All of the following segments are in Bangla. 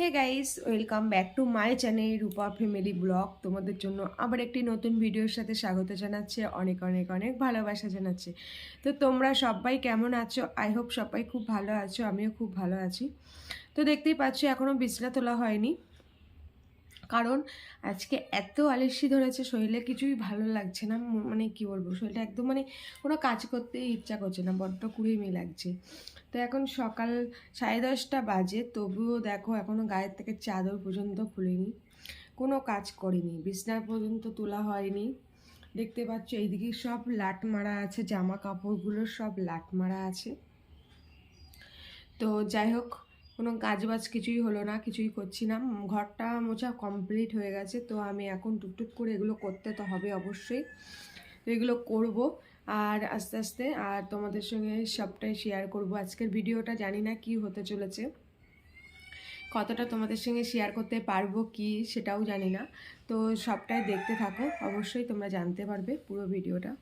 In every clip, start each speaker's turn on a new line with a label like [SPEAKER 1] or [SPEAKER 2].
[SPEAKER 1] Hey guys welcome back to my channel Rupa family vlog তোমাদের জন্য আবার একটি নতুন ভিডিওর সাথে স্বাগত জানাচ্ছে, অনেক অনেক অনেক ভালোবাসা জানাচ্ছে। তো তোমরা সবাই কেমন আছো? আই হোপ সবাই খুব ভালো আছো, আমিও খুব ভালো আছি। তো দেখতেই পাচ্ছি এখনও বিছনা তোলা হয়নি। কারণ আজকে এত আলস্যি ধরেছে, শরীরে কিছুই ভালো লাগছে না। মানে কি বলব, শরীরটা একদম মানে কোনো কাজ করতেই ইচ্ছা করছে না, বড্ড কুড়িমি লাগছে। তো এখন সকাল সাড়ে দশটা বাজে, তবুও দেখো এখনও গায়ের থেকে চাদর পর্যন্ত খুলিনি। কোনো কাজ করিনি, বিছনা পর্যন্ত তোলা হয়নি। দেখতে পাচ্ছ এইদিকে সব লাট মারা আছে, জামা কাপড়গুলো সব লাট মারা আছে। তো যাই হোক কোনো কাজ বাজ কিছুই হলো না, কিছুই করছি না। ঘরটা মোছা কমপ্লিট হয়ে গেছে, তো আমি এখন টুকটুক করে এগুলো করতে তো হবে অবশ্যই। তো এগুলো করব আর আস্তে আস্তে, আর তোমাদের সঙ্গে সবটাই শেয়ার করব। আজকের ভিডিওটা জানি না কি হতে চলেছে, কতটা তোমাদের সঙ্গে শেয়ার করতে পারব কি সেটাও জানি না। তো সবটাই দেখতে থাকো, অবশ্যই তোমরা জানতে পারবে পুরো ভিডিওটা।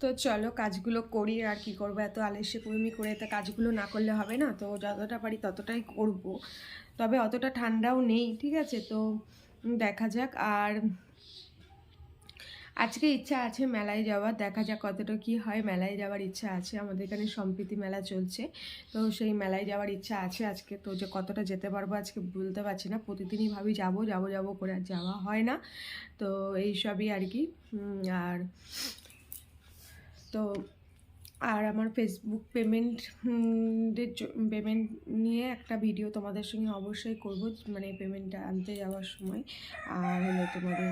[SPEAKER 1] তো চলো কাজগুলো করি, আর কি করব? এত আলস্য কুড়মি করে তো কাজগুলো না করলে হবে না? তো যতটা পারি ততটাই করব। তবে অতটা ঠান্ডাও নেই, ঠিক আছে? তো দেখা যাক, আর আজকে ইচ্ছা আছে মেলায় যাওয়ার, দেখা যাক কতটা কি হয়। মেলায় যাওয়ার ইচ্ছা আছে, আমাদের এখানে সম্প্রীতি মেলা চলছে। তো সেই মেলায় যাওয়ার ইচ্ছা আছে আজকে। তো যে কতটা যেতে পারব আজকে বলতে পারছি না। প্রতিদিনই ভাবি যাব যাব যাব করে আর যাওয়া হয় না। তো এই সবই আর কি। আর তো আর আমার ফেসবুক পেমেন্ট পেমেন্ট নিয়ে একটা ভিডিও তোমাদের সঙ্গে অবশ্যই করব মানে পেমেন্টটা আনতে যাওয়ার সময়। আর হলো তোমাদের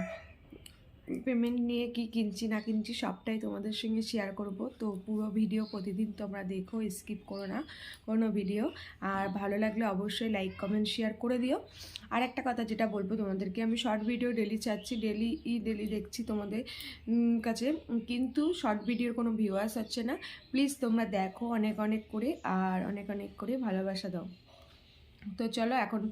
[SPEAKER 1] পেমেন্ট নিয়ে কি কিনছি, না কিনছি সবটাই তোমাদের সঙ্গে শেয়ার করব। তো পুরো ভিডিও প্রতিদিন তোমরা দেখো স্কিপ করো না কোনো ভিডিও আর ভালো লাগলে অবশ্যই লাইক কমেন্ট শেয়ার করে দিও। আর একটা কথা যেটা বলব তোমাদেরকে, আমি শর্ট ভিডিও ডেলি চাচ্ছি ডেলি ই ডেলি দেখছি তোমাদের কাছে। কিন্তু শর্ট ভিডিওর কোনো ভিউয়ার্স হচ্ছে না। প্লিজ তোমরা দেখো অনেক অনেক করে, আর অনেক অনেক করে ভালোবাসা দাও। তো চলো এখন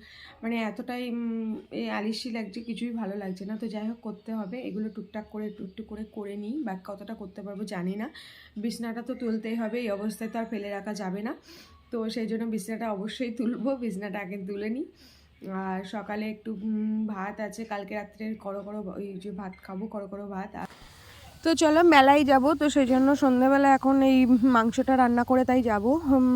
[SPEAKER 1] মানে এতটাই উম, এ আলিশি লাগছে কিছুই ভালো লাগছে না। তো যাই হোক করতে হবে। এগুলো টুকটাক করে টুকটুক করে করে নিই। বা কতটা করতে পারব জানি না। বিছনাটা তো তুলতেই হবে এই অবস্থায় তো আর ফেলে রাখা যাবে না। তো সেই জন্য বিছনাটা অবশ্যই তুলবো বিছনাটা আগে তুলে নিই। আর সকালে একটু ভাত আছে কালকে রাত্রে করো করো ওই যে ভাত খাব করো করো ভাত। আর তো চলো মেলায় যাব। তো সেই জন্য সন্ধ্যাবেলা এখন এই মাংসটা রান্না করে তাই যাব।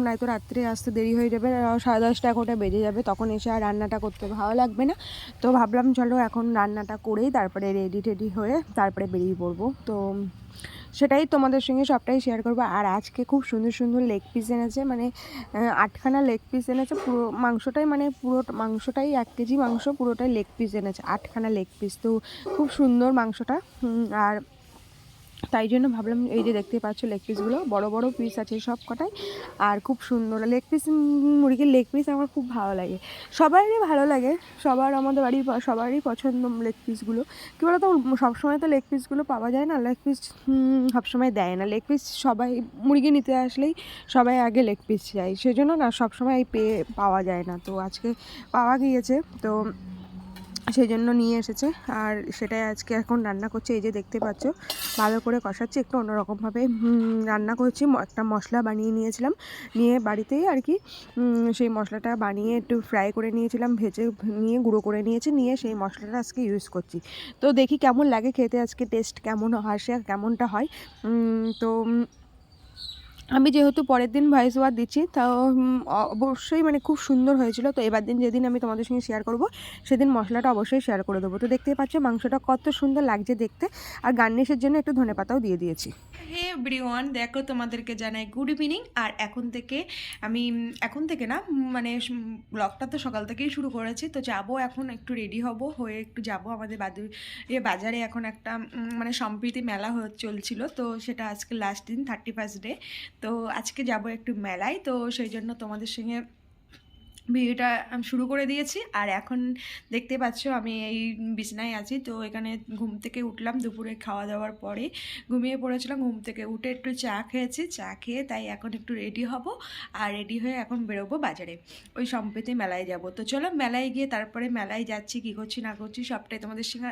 [SPEAKER 1] নয়তো রাত্রে আসতে দেরি হয়ে যাবে। সাড়ে দশটা এগারোটা বেজে যাবে। তখন এসে আর রান্নাটা করতে ভালো লাগবে না। তো ভাবলাম চলো এখন রান্নাটা করেই তারপরে রেডি টেডি হয়ে তারপরে বেরিয়ে পড়ব। তো সেটাই তোমাদের সঙ্গে সবটাই শেয়ার করব। আর আজকে খুব সুন্দর সুন্দর লেগ পিস এনেছে। মানে আটখানা লেগ পিস এনেছে। পুরো মাংসটাই মানে পুরো মাংসটাই এক কেজি মাংস পুরোটাই লেগ পিস এনেছে। আটখানা লেগ পিস তো খুব সুন্দর মাংসটা। আর তাই জন্য ভাবলাম এই যে দেখতে পাচ্ছ লেগ পিসগুলো বড় বড় পিস আছে সব কটাই। আর খুব সুন্দর লেগ পিস মুরগির লেগ পিস আমার খুব ভালো লাগে। সবারই ভালো লাগে, সবার আমাদের বাড়ির প- সবারই পছন্দ লেগ পিসগুলো কী বলো তো সবসময় তো লেগ পিসগুলো পাওয়া যায় না লেগ পিস সবসময় দেয় না। লেগ পিস সবাই, মুরগি নিতে আসলেই সবাই আগে লেগ পিস চাই সেজন্য না সবসময় পেয়ে পাওয়া যায় না। তো আজকে পাওয়া গিয়েছে। তো সেই জন্য নিয়ে এসেছে। আর সেটাই আজকে এখন রান্না করছে, এই যে দেখতে পাচ্ছ, ভালো করে কষাচ্ছি একটু অন্যরকমভাবে। রান্না করছি একটা মশলা বানিয়ে নিয়েছিলাম। নিয়ে বাড়িতেই আর কি সেই মশলাটা বানিয়ে একটু ফ্রাই করে নিয়েছিলাম, ভেজে নিয়ে গুঁড়ো করে নিয়েছি, নিয়ে সেই মশলাটা আজকে ইউজ করছি। তো দেখি কেমন লাগে খেতে, আজকে টেস্ট কেমন আসে কেমনটা হয়। তো আমি যেহেতু পরের দিন ভয়েস ওভার দিচ্ছি তাও অবশ্যই মানে খুব সুন্দর হয়েছিল। তো এবার দিন যেদিন আমি তোমাদের সঙ্গে শেয়ার করব, সেদিন মশলাটা অবশ্যই শেয়ার করে দেবো। তো দেখতেই পাচ্ছ মাংসটা কত সুন্দর লাগছে দেখতে। আর গার্নিশের জন্য একটু ধনে পাতাও দিয়ে দিয়েছি। হে এভরিওয়ান, দেখো তোমাদেরকে জানাই গুড ইভিনিং। আর এখন থেকে আমি, এখন থেকে না মানে ব্লগটা তো সকাল থেকেই শুরু করেছি, তো যাব এখন, একটু রেডি হব, হয়ে একটু যাব আমাদের এ বাজারে এখন একটা মানে সম্প্রীতি মেলা চলছিল, তো সেটা আজকে লাস্ট দিন থার্টি ফার্স্ট ডে তো আজকে যাব একটু মেলায়, তো সেই জন্য তোমাদের সঙ্গে
[SPEAKER 2] ভিডিওটা শুরু করে দিয়েছি। আর এখন দেখতে পাচ্ছ আমি এই বিছনায় আছি। তো এখানে ঘুম থেকে উঠলাম দুপুরে খাওয়া দাওয়ার পরে। ঘুমিয়ে পড়েছিলাম, ঘুম থেকে উঠে একটু চা খেয়েছি। চা খেয়ে তাই এখন একটু রেডি হব। আর রেডি হয়ে এখন বেরোবো বাজারে। ওই সম্প্রতি মেলায় যাব। তো চলো মেলায় গিয়ে তারপরে মেলায় যাচ্ছি, কী করছি, না করছি, সবটাই তোমাদের সঙ্গে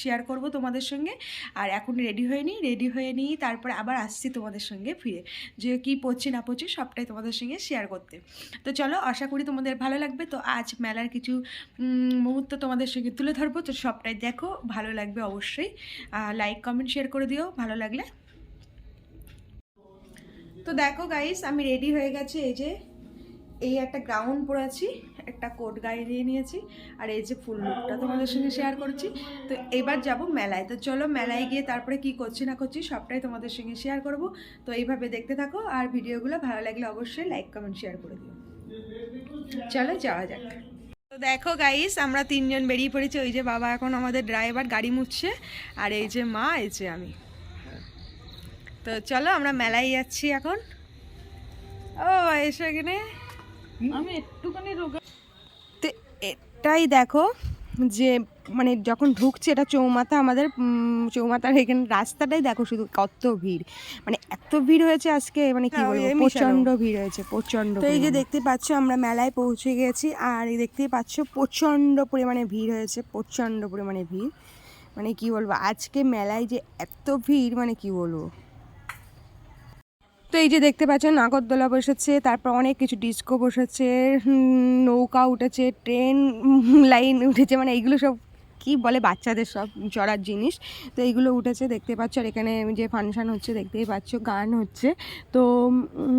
[SPEAKER 2] শেয়ার করব তোমাদের সঙ্গে। আর এখন রেডি হয়ে নিই রেডি হয়ে নিই, তারপরে আবার আসছি তোমাদের সঙ্গে ফিরে। যে কী পড়ছি, না পড়ছি, সবটাই তোমাদের সঙ্গে শেয়ার করতে। তো চলো আশা করি তোমাদের ভালো লাগবে, তো আজ মেলার কিছু মুহূর্ত তোমাদের সঙ্গে তুলে ধরবো, তো সবটাই দেখো, ভালো লাগবে অবশ্যই। লাইক কমেন্ট শেয়ার করে দিও, ভালো লাগলে। তো দেখো গাইস আমি রেডি হয়ে গেছি, এই যে, এই একটা গাউন পরেছি, একটা কোট গায়ে নিয়ে নিয়েছি, আর এই যে ফুল লুকটা তোমাদের সঙ্গে শেয়ার করছি। তো এবার যাব মেলায়, তো চলো মেলায় গিয়ে তারপরে কি করছি না করছি, সবটাই তোমাদের সঙ্গে শেয়ার করব। তো এইভাবে দেখতে থাকো, আর ভিডিওগুলো ভালো লাগলে অবশ্যই লাইক কমেন্ট শেয়ার করে দিও। চলো যাওয়া যাক। তো দেখো গাইস আমরা তিনজন বেরিয়ে পড়েছি। ওই যে বাবা এখন আমাদের ড্রাইভার গাড়ি মুছছে আর এই যে মা এই যে আমি। তো চলো আমরা মেলায় যাচ্ছি এখন। ও এসে এখানে।
[SPEAKER 1] আমি একটুখানি রোগা
[SPEAKER 2] তো এটাই দেখো যে মানে যখন ঢুকছে এটা চৌমাথা আমাদের চৌমাথার এখানে রাস্তাটাই দেখো শুধু কত ভিড়। মানে এত ভিড় হয়েছে আজকে মানে কি
[SPEAKER 1] হ্যাঁ,
[SPEAKER 2] বলব প্রচণ্ড ভিড় হয়েছে প্রচণ্ড তো এই যে দেখতে পাচ্ছ আমরা মেলায় পৌঁছে গেছি আর এই দেখতেই পাচ্ছ প্রচণ্ড পরিমাণে ভিড় হয়েছে প্রচণ্ড পরিমাণে ভিড়। মানে কি বলব আজকে মেলায় যে এত ভিড় মানে কি বলব? তো এই যে দেখতে পাচ্ছেন, নাগরদোলা বসেছে, তারপর অনেক কিছু ডিস্কো বসেছে নৌকা উঠেছে ট্রেন লাইন উঠেছে মানে এইগুলো সব কি বলে বাচ্চাদের সব চড়ার জিনিস। তো এইগুলো উঠেছে, দেখতে পাচ্ছ। আর এখানে যে ফাংশান হচ্ছে, দেখতেই পাচ্ছ, গান হচ্ছে। তো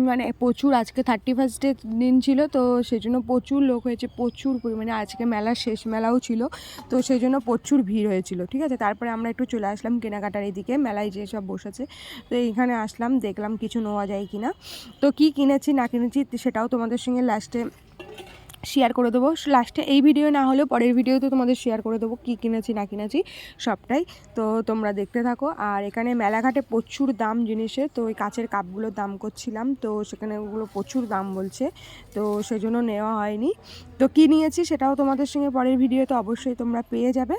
[SPEAKER 2] মানে প্রচুর, আজকে থার্টি ফার্স্টের দিন ছিল, তো সেই জন্য প্রচুর লোক হয়েছে, প্রচুর পরিমাণে আজকে মেলার শেষ মেলাও ছিল, তো সেই জন্য প্রচুর ভিড় হয়েছিল, ঠিক আছে? তারপরে আমরা একটু চলে আসলাম কেনাকাটার এদিকে, মেলায় যে সব বসেছে। তো এইখানে আসলাম, দেখলাম কিছু নেওয়া যায় কিনা। তো কি কিনেছি, না কিনেছি, সেটাও তোমাদের সঙ্গে লাস্টে শেয়ার করে দেবো। লাস্টে এই ভিডিও না হলেও পরের ভিডিওতে তোমাদের শেয়ার করে দেবো কী কিনেছি, না কিনেছি, সবটাই। তো তোমরা দেখতে থাকো। আর এখানে মেলাঘাটে প্রচুর দাম জিনিসে, তো ওই কাচের কাপগুলোর দাম করছিলাম। তো সেখানে ওগুলো প্রচুর দাম বলছে। তো সেজন্য নেওয়া হয়নি। তো কী নিয়েছি সেটাও তোমাদের সঙ্গে পরের ভিডিওতে অবশ্যই তোমরা পেয়ে যাবে।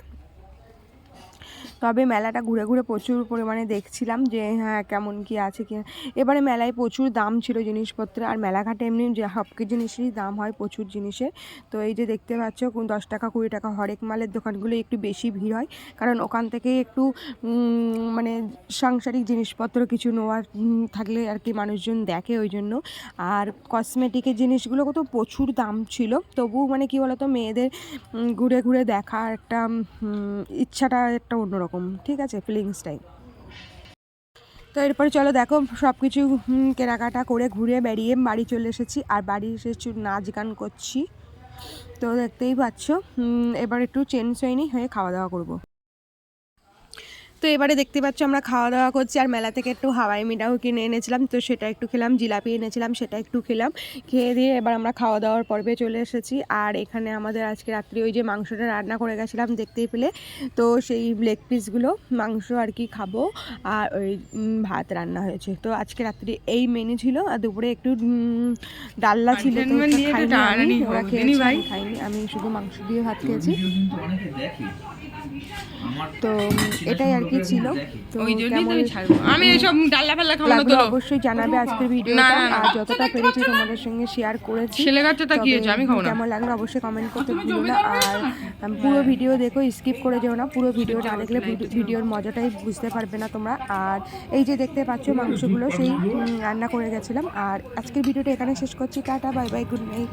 [SPEAKER 2] তবে মেলাটা ঘুরে ঘুরে প্রচুর পরিমাণে দেখছিলাম যে হ্যাঁ কেমন কি আছে কি এবারে মেলায় প্রচুর দাম ছিল জিনিসপত্রে আর মেলাঘাটে এমনি যে সব কিছু জিনিসেরই দাম হয় প্রচুর জিনিসের। তো এই যে দেখতে পাচ্ছ দশ টাকা, কুড়ি টাকা হরেক মালের দোকানগুলো একটু বেশি ভিড় হয়। কারণ ওখান থেকে একটু মানে সাংসারিক জিনিসপত্র কিছু নেওয়ার থাকলে আর কি মানুষজন দেখে ওই জন্য। আর কসমেটিকের জিনিসগুলো তো প্রচুর দাম ছিল। তবু মানে কি বলতো, মেয়েদের ঘুরে ঘুরে দেখা একটা ইচ্ছাটা একটা অন্যরকম। ঠিক আছে? ফিলিংসটাই তো এরপরে চলো দেখো সব কিছু কেনাকাটা করে ঘুরে বেরিয়ে বাড়ি চলে এসেছি। আর বাড়ি এসে নাচ গান করছি। তো দেখতেই পাচ্ছ এবার একটু চেঞ্জ হয়নি হয়ে খাওয়া দাওয়া করব। তো এবারে দেখতে পাচ্ছ আমরা খাওয়া দাওয়া করছি আর মেলা থেকে একটু হাওয়াই মিঠাও কিনে এনেছিলাম। তো সেটা একটু খেলাম জিলাপি এনেছিলাম সেটা একটু খেলাম। খেয়ে দিয়ে এবার আমরা খাওয়া দাওয়ার পর্বে চলে এসেছি। আর এখানে আমাদের আজকে রাত্রি ওই যে মাংসটা রান্না করে গেছিলাম দেখতেই পেলে। তো সেই লেগ পিসগুলো মাংস আর কি খাব। আর ওই ভাত রান্না হয়েছে। তো আজকে রাত্রি এই মেনু ছিল। আর দুপুরে একটু ডাল্লা ছিল। ওরা
[SPEAKER 1] ভাই।
[SPEAKER 2] খাইনি। আমি শুধু মাংস দিয়ে ভাত খেয়েছি। তো এটাই আর কি ছিল। তো
[SPEAKER 1] আমি এইসব ডাল্লা ফাল্লা
[SPEAKER 2] লাগল
[SPEAKER 1] তো
[SPEAKER 2] অবশ্যই জানাবে আজকের ভিডিওটা। আর যতটা পেরেছি তোমাদের সঙ্গে শেয়ার করেছি।
[SPEAKER 1] ছেলে বাচ্চাটা কি হয়েছে? আমি খাব না।
[SPEAKER 2] কেমন লাগল অবশ্যই কমেন্ট করতে ভুলো না। আর পুরো ভিডিও দেখো স্কিপ করে যেও না। পুরো ভিডিও না দেখলে ভিডিওর মজাটাই বুঝতে পারবে না তোমরা। আর এই যে দেখতে পাচ্ছ মাংসগুলো সেই রান্না করে গেছিলাম। আর আজকের ভিডিওটা এখানে শেষ করছি। Tata bye bye good night